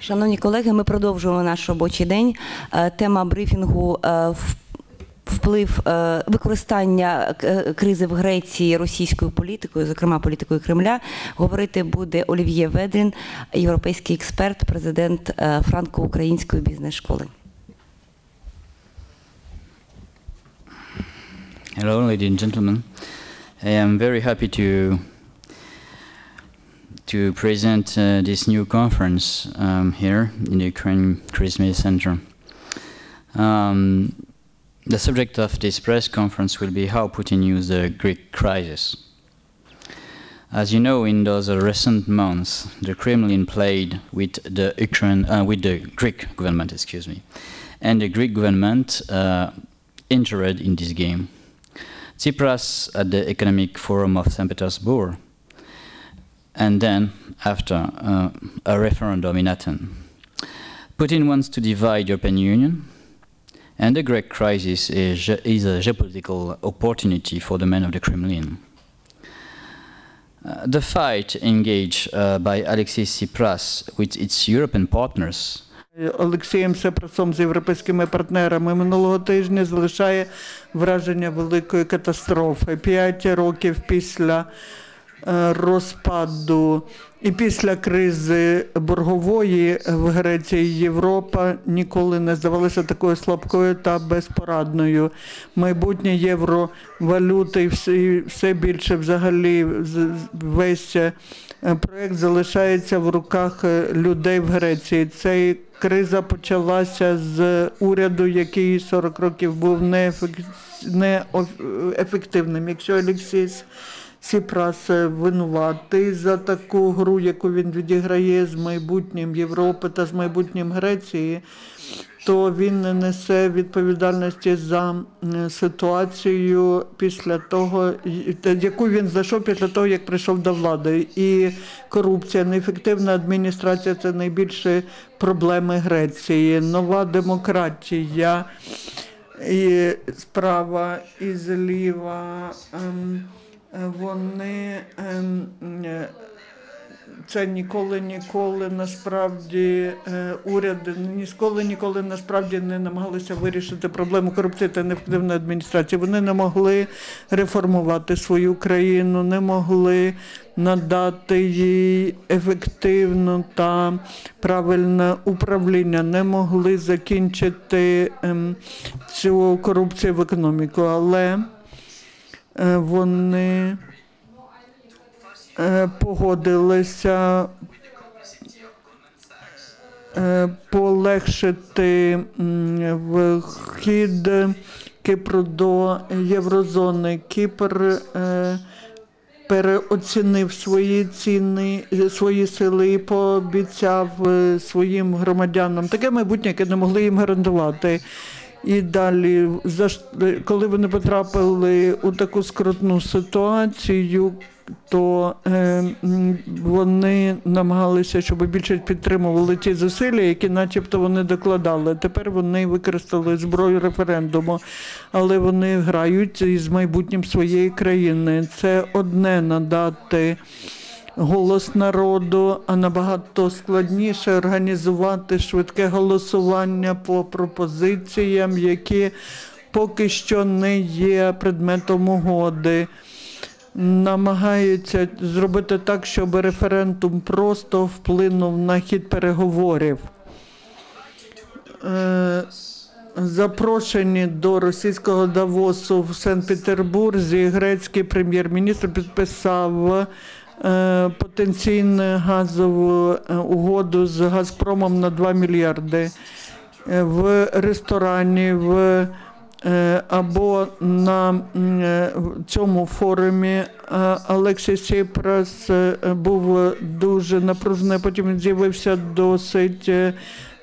Шановні колеги, ми продовжуємо наш робочий день. Е, Тема брифінгу е, вплив е, використання кризи в Греції російською політикою, зокрема політикою Кремля. Говорити буде Олів'є Ведрін, європейський експерт, президент франко-української бізнес-школи. Hello, ladies and gentlemen. I am very happy to to present uh, this new conference um, here in the Ukraine Christmas Center. Um, the subject of this press conference will be how Putin used the Greek crisis. As you know, in those recent months, the Kremlin played with the Ukraine, uh, with the Greek government, excuse me, and the Greek government uh, entered in this game. Tsipras at the Economic Forum of St. Petersburg, and then after uh, a referendum in Athens. Putin wants to divide the European Union, and the Greek crisis is, ge- is a geopolitical opportunity for the men of the Kremlin. Uh, the fight engaged uh, by Alexis Tsipras with its European partners Олексієм Сепрасом з європейськими партнерами минулого тижня залишає враження великої катастрофи. П'ять років після е, розпаду і після кризи боргової в Греції Європа ніколи не здавалася такою слабкою та безпорадною. Майбутнє євровалюти і все, більше взагалі весь е, проект залишається в руках е, людей в Греції. Цей криза почалася з уряду, який 40 років був неефективним. Якщо Олексіс Сіпрас винуватий за таку гру, яку він відіграє з майбутнім Європи та з майбутнім Греції, то він не несе відповідальності за ситуацію після того, яку він знайшов після того, як прийшов до влади. І корупція, неефективна адміністрація це найбільші проблеми Греції. Нова демократія і справа і зліва. Е, Вони ем, е, це ніколи ніколи насправді е, уряди ніколи ніколи насправді не намагалися вирішити проблему корупції та неефективної адміністрації. Вони не могли реформувати свою країну, не могли надати їй ефективне та правильне управління, не могли закінчити ем, цю корупцію в економіку, але вони е, погодилися е, полегшити вхід Кіпру до Єврозони. Кіпр е, переоцінив свої ціни, е, свої сили і пообіцяв е, своїм громадянам таке майбутнє, яке не могли їм гарантувати. І далі, коли вони потрапили у таку скрутну ситуацію, то е, вони намагалися, щоб більше підтримували ті зусилля, які начебто вони докладали. Тепер вони використали зброю референдуму, але вони грають із майбутнім своєї країни. Це одне надати голос народу, а набагато складніше організувати швидке голосування по пропозиціям, які поки що не є предметом угоди. Намагаються зробити так, щоб референдум просто вплинув на хід переговорів. Е, Запрошені до російського Давосу в Санкт-Петербурзі, грецький прем'єр-міністр підписав потенційну газову е, угоду з Газпромом на 2 мільярди. Е, В ресторані в е, або на е, цьому форумі е, Олексій Сіпрас е, був дуже напружений, потім з'явився досить е,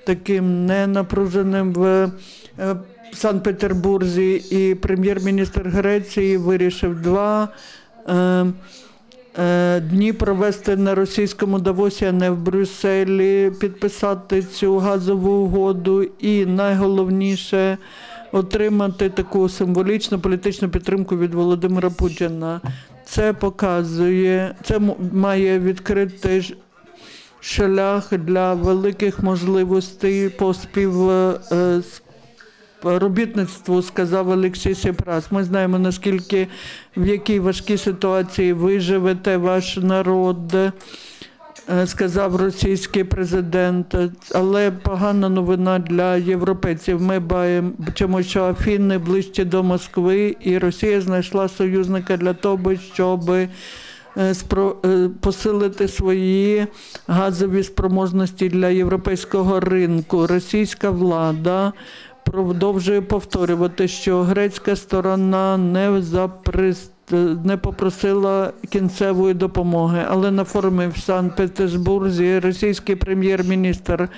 таким ненапруженим в е, Санкт-Петербурзі, і прем'єр-міністр Греції вирішив два. Е, е, Дні провести на російському Давосі, а не в Брюсселі, підписати цю газову угоду і найголовніше отримати таку символічну політичну підтримку від Володимира Путіна. Це показує, це має відкрити шлях для великих можливостей по спів. Робітництву сказав Олексій Сепрас. Ми знаємо наскільки в якій важкій ситуації ви живете, ваш народ, е, сказав російський президент. Але погана новина для європейців. Ми бачимо, що Афіни ближче до Москви, і Росія знайшла союзника для того, щоб е, е, посилити свої газові спроможності для європейського ринку. Російська влада продовжує повторювати, що грецька сторона не заприс... не попросила кінцевої допомоги. Але на форумі в Санкт-Петербурзі російський прем'єр-міністр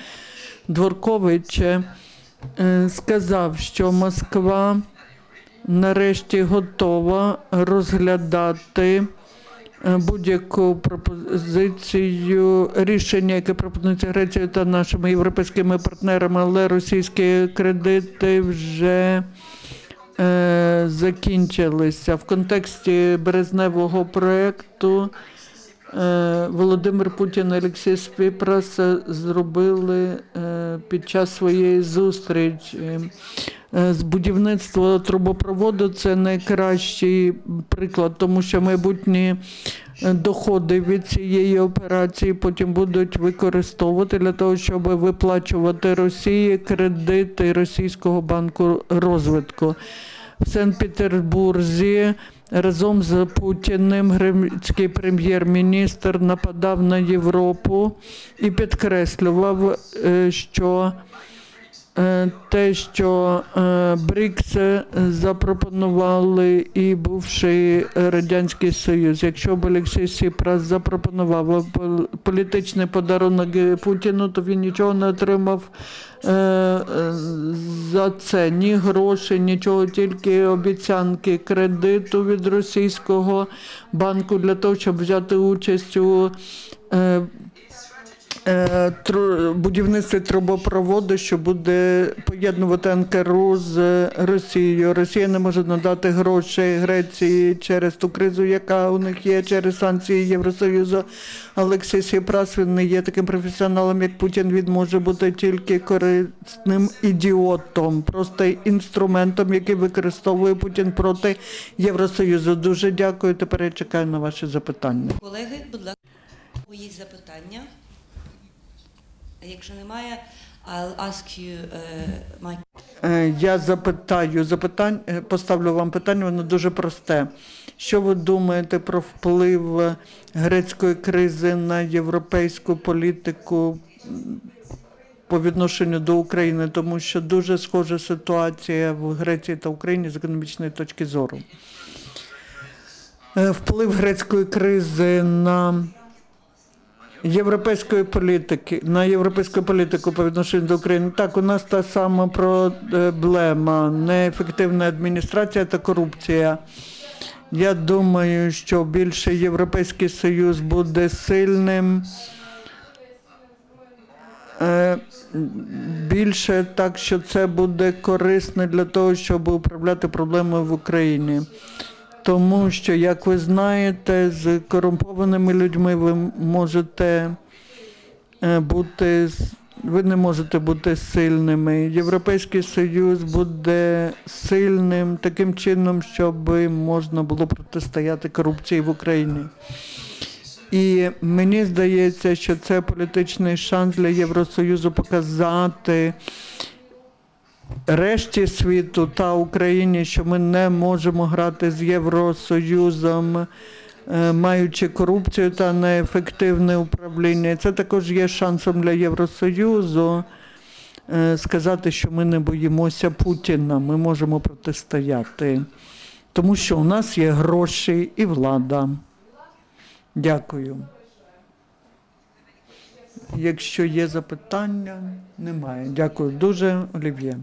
Дворкович е, сказав, що Москва нарешті готова розглядати будь-яку пропозицію рішення, яке пропонується Грецією та нашими європейськими партнерами, але російські кредити вже е, закінчилися. В контексті березневого проєкту е, Володимир Путін і Олексій Спіпрас е, зробили е, під час своєї зустрічі. Е, З будівництва трубопроводу це найкращий приклад, тому що майбутні е, доходи від цієї операції потім будуть використовувати для того, щоб виплачувати Росії кредити Російського банку розвитку. В Санкт-Петербурзі разом з Путіним грецький прем'єр-міністр нападав на Європу і підкреслював, е, що те, що е, БРІКС запропонували і бувший Радянський Союз. Якщо б Олексій Сіпрас запропонував політичний подарунок Путіну, то він нічого не отримав е, е, за це. Ні грошей, нічого, тільки обіцянки кредиту від російського банку для того, щоб взяти участь у е, Е, будівництві трубопроводу, що буде поєднувати Анкару з Росією. Росія не може надати грошей Греції через ту кризу, яка у них є, через санкції Євросоюзу. Олексій Сіпрас він не є таким професіоналом, як Путін. Він може бути тільки корисним ідіотом, просто інструментом, який використовує Путін проти Євросоюзу. Дуже дякую. Тепер я чекаю на ваші запитання. Колеги, будь ласка, є запитання. Якщо немає, I'll ask you uh, my Е, Я запитаю запитань, е, поставлю вам питання, воно дуже просте. Що ви думаєте про вплив грецької кризи на європейську політику по відношенню до України? Тому що дуже схожа ситуація в Греції та Україні з економічної точки зору. Вплив грецької кризи на європейської політики, на європейську політику по відношенню до України. Так, у нас та сама проблема неефективна адміністрація та корупція. Я думаю, що більше Європейський Союз буде сильним. е, Більше так, що це буде корисно для того, щоб управляти проблемою в Україні. Тому що, як ви знаєте, з корумпованими людьми ви можете е, бути, ви не можете бути сильними. Європейський Союз буде сильним таким чином, щоб можна було протистояти корупції в Україні. І мені здається, що це політичний шанс для Євросоюзу показати решті світу та Україні, що ми не можемо грати з Євросоюзом, е, маючи корупцію та неефективне управління. Це також є шансом для Євросоюзу е, сказати, що ми не боїмося Путіна, ми можемо протистояти. Тому що у нас є гроші і влада. Дякую. Якщо є запитання, немає. Дякую дуже, Олів'є.